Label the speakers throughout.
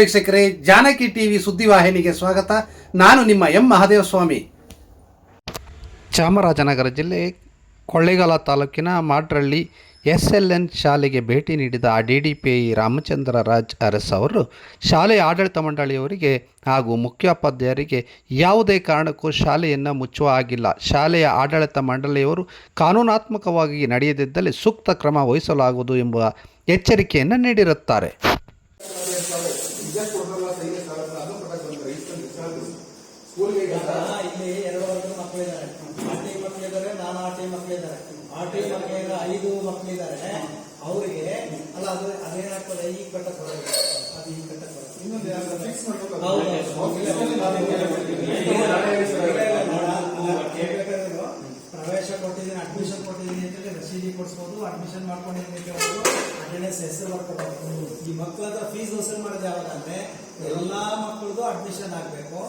Speaker 1: ವೀಕ್ಷಕರೇ, ಜಾನಕಿ ಟಿವಿ ಸುದ್ದಿವಾಹಿನಿಗೆ ಸ್ವಾಗತ. ನಾನು ನಿಮ್ಮ ಎಂ ಮಹಾದೇವಸ್ವಾಮಿ. ಚಾಮರಾಜನಗರ ಜಿಲ್ಲೆ ಕೊಳ್ಳೇಗಾಲ ತಾಲೂಕಿನ ಮಾಡ್ರಳ್ಳಿ ಎಸ್ ಎಲ್ ಎನ್ ಶಾಲೆಗೆ ಭೇಟಿ ನೀಡಿದ D D P Ramachandra Raj Aras ಅವರು ಶಾಲೆಯ ಆಡಳಿತ ಮಂಡಳಿಯವರಿಗೆ ಹಾಗೂ ಮುಖ್ಯೋಪಾಧ್ಯಾಯರಿಗೆ ಯಾವುದೇ ಕಾರಣಕ್ಕೂ ಶಾಲೆಯನ್ನು ಮುಚ್ಚುವ ಆಗಿಲ್ಲ ಶಾಲೆಯ ಆಡಳಿತ ಮಂಡಳಿಯವರು ಕಾನೂನಾತ್ಮಕವಾಗಿ ನಡೆಯದಿದ್ದಲ್ಲಿ ಸೂಕ್ತ ಕ್ರಮ ವಹಿಸಲಾಗುವುದು ಎಂಬ ಎಚ್ಚರಿಕೆಯನ್ನು ನೀಡಿರುತ್ತಾರೆ.
Speaker 2: ಇಲ್ಲಿ ಎರಡು ವರ್ಗದ ಮಕ್ಕಳಿದ್ದಾರೆ ಆ ಟೀಮ್ ಮಕ್ಕಳಿದ್ದಾರೆ ನಾನು ಆ ಟೀಮ್ ಮಕ್ಕಳಿದ್ದಾರೆ ಆ ಟೀಮ್ ಮಕ್ಕಳಿಗೆ ಐದು ಮಕ್ಕಳಿದ್ದಾರೆ ಅವರಿಗೆ ಅಲ್ಲ ಅದು ಅದೇನಾಗ್ತದೆ ಈಗ ಕಟ್ಟ ಬರೋದು ಅದು ಈಗ ಕಟ್ಟ ಬರೋದು ಹೌದು, ಫಿಕ್ಸ್ ಮಾಡ್ಬೇಕು ಪ್ರವೇಶ ಕೊಟ್ಟಿದ್ದೀನಿ ಅಡ್ಮಿಷನ್ ಕೊಟ್ಟಿದ್ದೀನಿ ಅಂತೇಳಿ ರಸೀದಿ ಕೊಡಿಸ್ಬೋದು ಅಡ್ಮಿಷನ್ ಮಾಡ್ಕೊಂಡಿದ್ದೀನಿ ಅಂತ ಹೇಳ್ಬೋದು ಅಟೆಂಡೆನ್ಸ್ ಹೆಸರು ಬರ್ಕೋಬೇಕು ಈ ಮಕ್ಕಳ ಫೀಸ್ ವಸೂಲ್ ಮಾಡೋದು ಯಾವಾಗಂದ್ರೆ ಎಲ್ಲಾ ಮಕ್ಕಳದು ಅಡ್ಮಿಷನ್ ಆಗ್ಬೇಕು.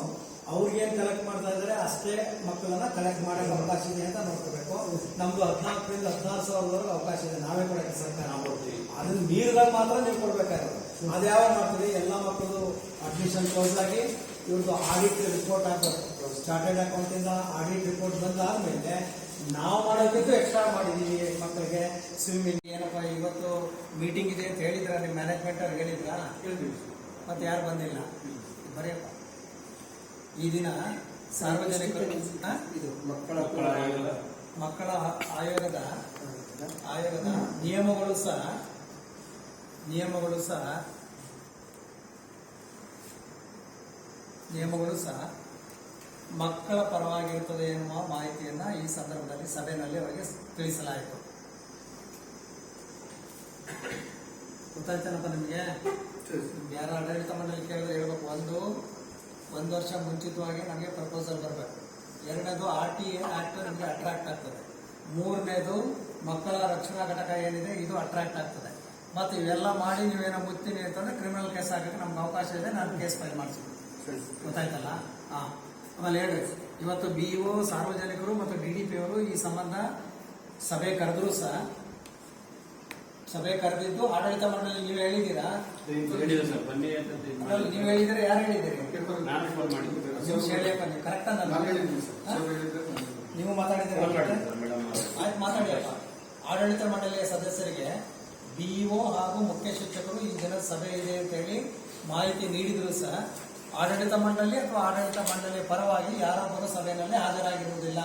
Speaker 2: ಅವ್ರಿಗೆ ಏನ್ ಕಲೆಕ್ಟ್ ಮಾಡ್ತಾ ಇದಾರೆ ಅಷ್ಟೇ ಮಕ್ಕಳನ್ನ ಕಲೆಕ್ಟ್ ಮಾಡಕ್ಕೆ ಅವಕಾಶ ಇದೆ ಅಂತ ನೋಡ್ಕೋಬೇಕು. ನಮ್ದು ಹದಿನಾಲ್ಕರಿಂದ ಹದಿನಾರು ಸಾವಿರದವರೆಗೆ ಅವಕಾಶ ಇದೆ. ನಾವೇ ಕೊಡಕ್ಕೆ ಸರ್ಕಾರ ಅದನ್ನ ಮೀರಿದಾಗ ಮಾತ್ರ ನೀವು ಕೊಡ್ಬೇಕಾಗಿರೋದು ಅದು ಯಾವಾಗ ಮಾಡ್ತೀವಿ ಎಲ್ಲಾ ಮಕ್ಕಳು ಅಡ್ಮಿಷನ್ ಕ್ಲೋಸ್ ಆಗಿ ಇವ್ರದ್ದು ಆಡಿಟ್ ರಿಪೋರ್ಟ್ ಆಗಬೇಕು. ಸ್ಟಾರ್ಟೆಡ್ ಅಕೌಂಟ್ ಇಂದ ಆಡಿಟ್ ರಿಪೋರ್ಟ್ ಬಂದಾದ್ಮೇಲೆ ನಾವು ಮಾಡೋದಿದ್ದು ಎಕ್ಸ್ಟ್ರಾ ಮಾಡಿದೀವಿ ಮಕ್ಕಳಿಗೆ. ಸ್ವಿಮ್ಮಿಂಗ್ ಏನಪ್ಪ ಇವತ್ತು ಮೀಟಿಂಗ್ ಇದೆ ಅಂತ ಹೇಳಿದ್ರ ನಿಮ್ಮ ಮ್ಯಾನೇಜ್ಮೆಂಟ್ ಅವ್ರು ಹೇಳಿದ್ರ? ಮತ್ತೆ ಯಾರು ಬಂದಿಲ್ಲ? ಬರೆಯಪ್ಪ ಈ ದಿನ ಸಾರ್ವಜನಿಕರು?
Speaker 3: ಇದು ಮಕ್ಕಳ
Speaker 2: ಮಕ್ಕಳ ಆಯೋಗದ ಆಯೋಗದ ನಿಯಮಗಳು ಸಹ ನಿಯಮಗಳು ಸಹ ನಿಯಮಗಳು ಸಹ ಮಕ್ಕಳ ಪರವಾಗಿರುತ್ತದೆ ಎನ್ನುವ ಮಾಹಿತಿಯನ್ನ ಈ ಸಂದರ್ಭದಲ್ಲಿ ಸಭೆಯಲ್ಲಿ ಅವರಿಗೆ ತಿಳಿಸಲಾಯಿತು. ಗೊತ್ತಾಯ್ತೇನಪ್ಪ ನಿಮಗೆ ಯಾರು ಆಡಳಿತ ಮಂಡಳಿ ಕೇಳಿದ್ರೆ ಹೇಳ್ಬೇಕು. ಒಂದು ಒಂದು ವರ್ಷ ಮುಂಚಿತವಾಗಿ ನಮಗೆ ಪ್ರಪೋಸಲ್ ಬರಬೇಕು. ಎರಡನೇದು ಆರ್ ಟಿ ಎ ಆ್ಯಕ್ಟ್ ನಮಗೆ ಅಟ್ರಾಕ್ಟ್ ಆಗ್ತದೆ. ಮೂರನೇದು ಮಕ್ಕಳ ರಕ್ಷಣಾ ಘಟಕ ಏನಿದೆ ಇದು ಅಟ್ರಾಕ್ಟ್ ಆಗ್ತದೆ. ಮತ್ತು ಇವೆಲ್ಲ ಮಾಡಿ ನೀವೇನೋ ಮುತ್ತೀನಿ ಅಂತಂದ್ರೆ ಕ್ರಿಮಿನಲ್ ಕೇಸ್ ಹಾಕಕ್ಕೆ ನಮ್ಗೆ ಅವಕಾಶ ಇದೆ ನಾನು ಕೇಸ್ ಫೈಲ್ ಮಾಡಿಸ್ತೀನಿ. ಗೊತ್ತಾಯ್ತಲ್ಲ? ಹಾಂ. ಆಮೇಲೆ ಹೇಳಿ ಇವತ್ತು ಬಿ ಇ ಸಾರ್ವಜನಿಕರು ಮತ್ತು ಡಿ ಡಿ ಪಿ ಅವರು ಈ ಸಂಬಂಧ ಸಭೆ ಕರೆದ್ರು ಸಹ ಸಭೆ ಕರೆದಿದ್ದು ಆಡಳಿತ ಮಂಡಳಿ ನೀವು ಹೇಳಿದ್ದೀರಾ? ನೀವು ಹೇಳಿದ್ರೆ ಯಾರು ಹೇಳಿದ್ದೀರಿ? ನೀವು
Speaker 3: ಮಾತಾಡಿದ್ರೆ
Speaker 2: ಆಯ್ತು ಮಾತಾಡಿ ಆಡಳಿತ ಮಂಡಳಿಯ ಸದಸ್ಯರಿಗೆ ಬಿಇಒ ಹಾಗೂ ಮುಖ್ಯ ಶಿಕ್ಷಕರು ಈ ದಿನ ಸಭೆ ಇದೆ ಅಂತ ಹೇಳಿ ಮಾಹಿತಿ ನೀಡಿದ್ರು ಸಹ ಆಡಳಿತ ಮಂಡಳಿ ಅಥವಾ ಆಡಳಿತ ಮಂಡಳಿಯ ಪರವಾಗಿ ಯಾರೊಬ್ಬರು ಸಭೆಯಲ್ಲಿ ಹಾಜರಾಗಿರುವುದಿಲ್ಲ.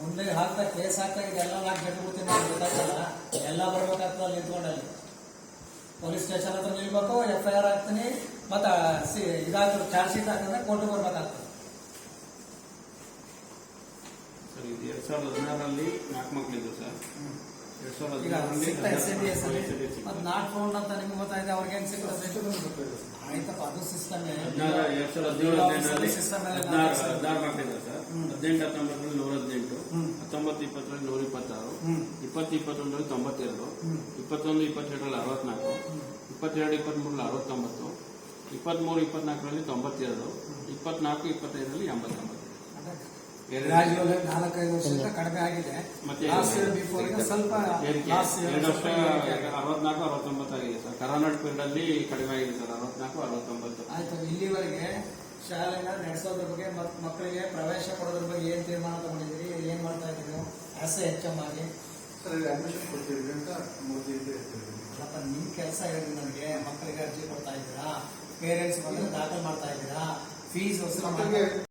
Speaker 2: ಮುಂದೆ ಹಾಕ್ತಾ ಕೇಸ್ ಹಾಕ್ತಾ ಇದೆಲ್ಲ ನಾಲ್ಕು ನಾನು ಗೊತ್ತಾಗ್ತಲ್ಲ. ಎಲ್ಲ ಬರ್ಬೇಕಾಗ್ತದೆ ಅಲ್ಲಿ ನಿಂತ್ಕೊಂಡಲ್ಲಿ ಪೊಲೀಸ್ ಸ್ಟೇಷನ್ ಹತ್ರ ನಿಲ್ಬೇಕು ಎಫ್ ಐ ಆರ್ ಹಾಕ್ತೀನಿ ಮತ್ತೆ ಇದಾದ್ರೂ ಚಾರ್ಜ್ ಶೀಟ್ ಹಾಕಿದ್ರೆ ಕೋರ್ಟಿಗೆ ಬರ್ಬೇಕಾಗ್ತದೆ.
Speaker 3: ಸರ್ ಇದು ಎರಡ್ ಸಾವಿರದ ಹದಿನಾರರಲ್ಲಿ ನಾಲ್ಕು ಸರ್. ಎರಡ್ ಸಾವಿರದ ಹದಿನಾರರಲ್ಲಿ
Speaker 2: ನಾಟ್ ಫೌಂಡ್ ಅಂತ ನಿಮ್ಗೆ ಗೊತ್ತಾಗಿದೆ ಅವ್ರಿಗೆ ಏನ್ ಸಿಗ್ತದೆ? ಆಯ್ತಪ್ಪ ಅದು ಸಿಸ್ಟಮ್
Speaker 3: ಹದಿನಾರು ಎರಡ್ ಸಾವಿರದ ಹದಿನೇಳು ಹದಿನೆಂಟರಲ್ಲಿ
Speaker 2: ಸಿಸ್ಟಮ್
Speaker 3: ಹದಿನಾರು ಹದಿನಾರು ಮಕ್ಕಳಿದ್ದಾರೆ ಸರ್.
Speaker 2: ಹ್ಮ್.
Speaker 3: ಹದಿನೆಂಟು ಹತ್ತೊಂಬತ್ತರಲ್ಲಿ ನೂರ ಹದಿನೆಂಟು. ಹತ್ತೊಂಬತ್ತು ಇಪ್ಪತ್ತರಲ್ಲಿ ನೂರ ಇಪ್ಪತ್ತಾರು. ಇಪ್ಪತ್ತು ಇಪ್ಪತ್ತೊಂದರಲ್ಲಿ ತೊಂಬತ್ತೆರಡು. ಇಪ್ಪತ್ತೊಂದು ಇಪ್ಪತ್ತೆರಡರಲ್ಲಿ ಅರವತ್ನಾಲ್ಕು ಇಪ್ಪತ್ತೆರಡು ಇಪ್ಪತ್ತ್ಮೂರಲ್ಲಿ ಅರವತ್ತೊಂಬತ್ತು ಇಪ್ಪತ್ಮೂರು ಇಪ್ಪತ್ನಾಲ್ಕರಲ್ಲಿ ತೊಂಬತ್ತೆರಡು ಇಪ್ಪತ್ನಾಲ್ಕು ಇಪ್ಪತ್ತೈದರಲ್ಲಿ ಎಂಬತ್ತೊಂಬತ್ತು.
Speaker 2: ಗ್ರಾಜುವಲ್ ನಾಲ್ಕೈದು ವರ್ಷ ಕಡಿಮೆ ಆಗಿದೆ. ಸ್ವಲ್ಪ
Speaker 3: ಎರಡು ವರ್ಷ ಅರವತ್ನಾಲ್ಕು ಅರವತ್ತೊಂಬತ್ತು ಆಗಿದೆ. ಸರ್. ಕರೋನಾ ಪೀರಿಯಡ್ ಅಲ್ಲಿ ಕಡಿಮೆ ಆಗಿದೆ ಸರ್. ಅರವತ್ನಾಲ್ಕು ಅರವತ್ತೊಂಬತ್ತು.
Speaker 2: ಆಯ್ತು ಇಲ್ಲಿವರೆಗೆ ಶಾಲೆನ ನಡೆಸೋದ್ರ ಬಗ್ಗೆ ಮಕ್ಕಳಿಗೆ ಪ್ರವೇಶ ಕೊಡೋದ್ರ ಬಗ್ಗೆ ಏನ್ ತೀರ್ಮಾನ ತಗೊಂಡಿದ್ದೀರಿ? ಏನ್ ಮಾಡ್ತಾ ಇದ್ದೀರಿ? ಆಸೆ ಆಸ್ ಎ ಎಚ್ ಆಗಿ
Speaker 4: ಸರ್ ಅಡ್ಮಿಷನ್ ಕೊಡ್ತೀವಿ ಅಂತ ಮೂರು ದಿನ ಇರ್ತೀವಿ.
Speaker 2: ಅಲ್ಲಪ್ಪ ನಿಮ್ ಕೆಲಸ ಹೇಳಿ ನನಗೆ ಮಕ್ಕಳಿಗೆ ಅರ್ಜಿ ಕೊಡ್ತಾ ಇದ್ದೀರಾ? ಪೇರೆಂಟ್ಸ್ ಬಂದ್ರೆ ದಾಖಲು ಮಾಡ್ತಾ ಇದ್ದೀರಾ? ಫೀಸ್ ವಸೂಲು